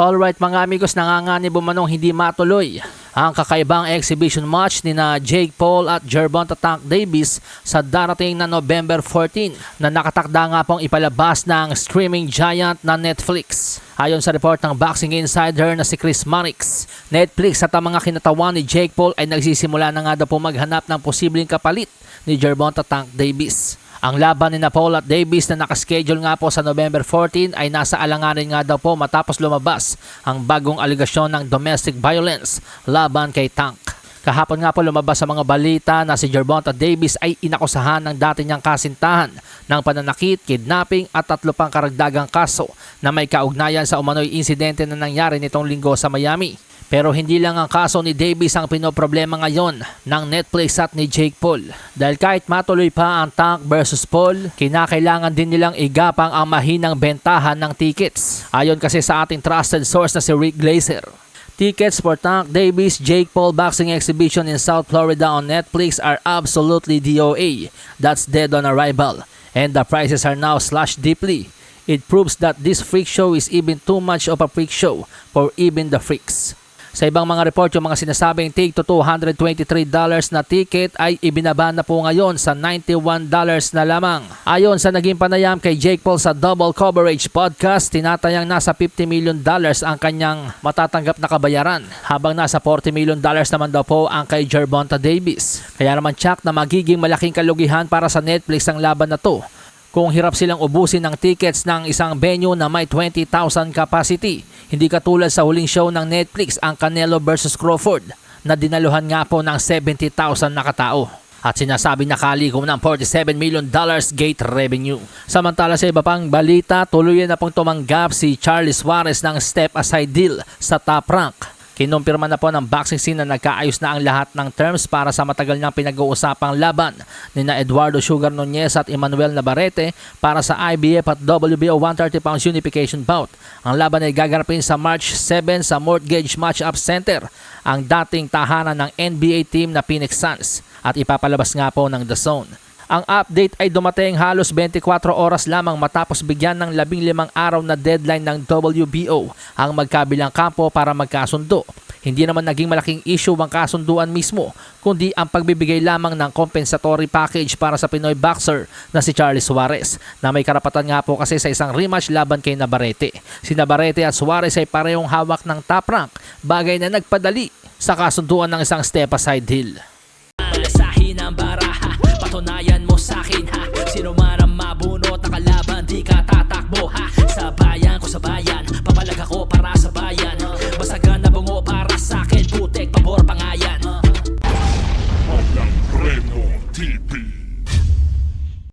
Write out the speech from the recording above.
Alright mga amigos, nanganganib manong hindi matuloy ang kakaibang exhibition match ni na Jake Paul at Gervonta Tank Davis sa darating na November 14 na nakatakda nga pong ipalabas ng streaming giant na Netflix. Ayon sa report ng Boxing Insider na si Chris Mannix, Netflix at ang mga kinatawan ni Jake Paul ay nagsisimula na nga daw po maghanap ng posibleng kapalit ni Gervonta Tank Davis. Ang laban ni Paul at Davis na nakaschedule nga po sa November 14 ay nasa alanganin nga daw po matapos lumabas ang bagong aligasyon ng domestic violence laban kay Tank. Kahapon nga po lumabas sa mga balita na si Gervonta Davis ay inakusahan ng dati niyang kasintahan ng pananakit, kidnapping at tatlo pang karagdagang kaso na may kaugnayan sa umano'y insidente na nangyari nitong linggo sa Miami. Pero hindi lang ang kaso ni Davis ang pinoproblema ngayon ng Netflix at ni Jake Paul. Dahil kahit matuloy pa ang Tank versus Paul, kinakailangan din nilang igapang ang mahinang bentahan ng tickets. Ayon kasi sa ating trusted source na si Rick Glazer. Tickets for Tank Davis Jake Paul boxing exhibition in South Florida on Netflix are absolutely DOA. That's dead on arrival. And the prices are now slashed deeply. It proves that this freak show is even too much of a freak show for even the freaks. Sa ibang mga report, yung mga sinasabing take to $223 na ticket ay ibinaba na po ngayon sa $91 na lamang. Ayon sa naging panayam kay Jake Paul sa Double Coverage Podcast, tinatayang nasa $50 million ang kanyang matatanggap na kabayaran habang nasa $40 million naman daw po ang kay Gervonta Davis. Kaya naman check na magiging malaking kalugihan para sa Netflix ang laban na to kung hirap silang ubusin ng tickets ng isang venue na may 20,000 capacity. Hindi katulad sa huling show ng Netflix ang Canelo vs. Crawford na dinaluhan nga po ng 70,000 na katao. At sinasabi na kalikom ng 47 million dollars gate revenue. Samantala sa iba pang balita, tuloy na pong tumanggap si Charlie Suarez ng step aside deal sa top rank. Kinumpirma na po ng boxing scene na nagkaayos na ang lahat ng terms para sa matagal niyang pinag-uusapang laban ni na Eduardo Sugar Nunez at Emmanuel Navarrete para sa IBF at WBO 130 pounds unification bout. Ang laban ay gaganapin sa March 7 sa Mortgage Matchup Center, ang dating tahanan ng NBA team na Phoenix Suns at ipapalabas nga po ng The Zone. Ang update ay dumating halos 24 oras lamang matapos bigyan ng 15 araw na deadline ng WBO ang magkabilang kampo para magkasundo. Hindi naman naging malaking issue ang kasunduan mismo, kundi ang pagbibigay lamang ng compensatory package para sa Pinoy boxer na si Charlie Suarez, na may karapatan nga po kasi sa isang rematch laban kay Navarrete. Si Navarrete at Suarez ay parehong hawak ng top rank, bagay na nagpadali sa kasunduan ng isang step aside deal.